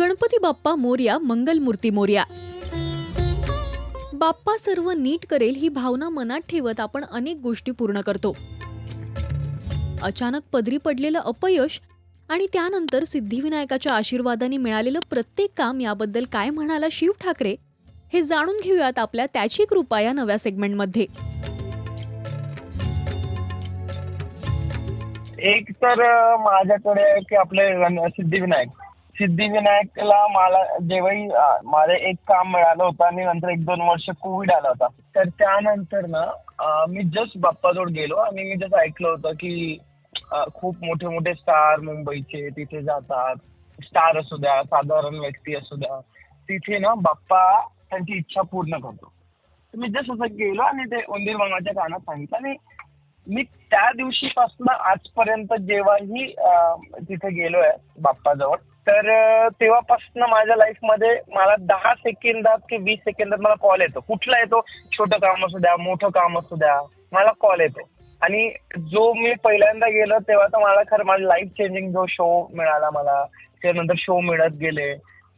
गणपती बाप्पा मोर्या मंगलमूर्ती मोर्या. बाप्पा सर्व नीट करेल ही भावना मनात ठेवत आपण अनेक गोष्टी पूर्ण करतो. अचानक पदरी पडलेलं अपयश आणि त्यानंतर सिद्धिविनायकाच्या आशीर्वादाने मिळालेलं प्रत्येक काम याबद्दल काय म्हणाला शिव ठाकरे हे जाणून घेऊयात आपल्या त्याची कृपा या नव्या सेगमेंटमध्ये. एक तर माझ्याकडे की आपले सिद्धिविनायक. सिद्धिविनायकला मला जेव्हाही मला एक काम मिळालं होतं आणि नंतर एक दोन वर्ष कोविड आला होता. तर त्यानंतर ना मी जस्ट बाप्पाजवळ गेलो आणि मी जसं ऐकलं होतं की खूप मोठे मोठे स्टार मुंबईचे तिथे जातात. स्टार असू द्या साधारण व्यक्ती असू द्या. तिथे ना बाप्पा त्यांची इच्छा पूर्ण करतो. मी जस्ट असं गेलो आणि ते उंदीर मामाच्या कानात सांगितलं आणि मी त्या दिवशीपासून आजपर्यंत जेव्हाही तिथे गेलोय बाप्पाजवळ तर तेव्हापासून माझ्या लाईफमध्ये मला दहा सेकंदात की वीस सेकंदात मला कॉल येतो. कुठला येतो? छोटं काम असू द्या मोठं काम असू द्या मला कॉल येतो. आणि जो मी पहिल्यांदा गेलो तेव्हा तर मला खरं मला लाईफ चेंजिंग जो शो मिळाला मला त्यानंतर शो मिळत गेले.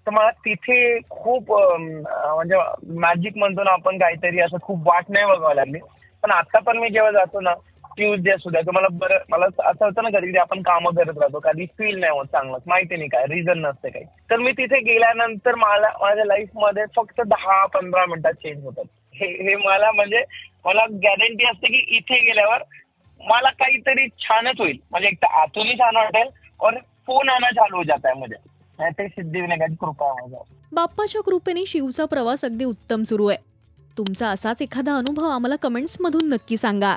तर मला तिथे खूप म्हणजे मॅजिक म्हणतो ना आपण काहीतरी असं खूप वाट नाही बघावं लागली. पण आता पण मी जेव्हा जातो ना ट्यूजडे असू द्या मला बरं मला असं होतं ना कधी कधी आपण कामं करत राहतो कधी फील नाही होत चांगलं माहिती नाही काय रिझन नसते काही. तर मी तिथे गेल्यानंतर मला माझ्या लाईफमध्ये फक्त दहा पंधरा मिनिटात चेंज होतात. हे हे मला म्हणजे मला गॅरंटी असते की इथे गेल्यावर मला काहीतरी छानच होईल. म्हणजे एक तर आतूनही छान वाटेल और फोन आणा चालू हो जात आहे म्हणजे नाही ते सिद्धिविनायकाची कृपा आहे माझ्यावर. बाप्पाच्या कृपेने शिवचा प्रवास अगदी उत्तम सुरू आहे. तुमचा असाच एखादा अनुभव आम्हाला कमेंट्समधून नक्की सांगा.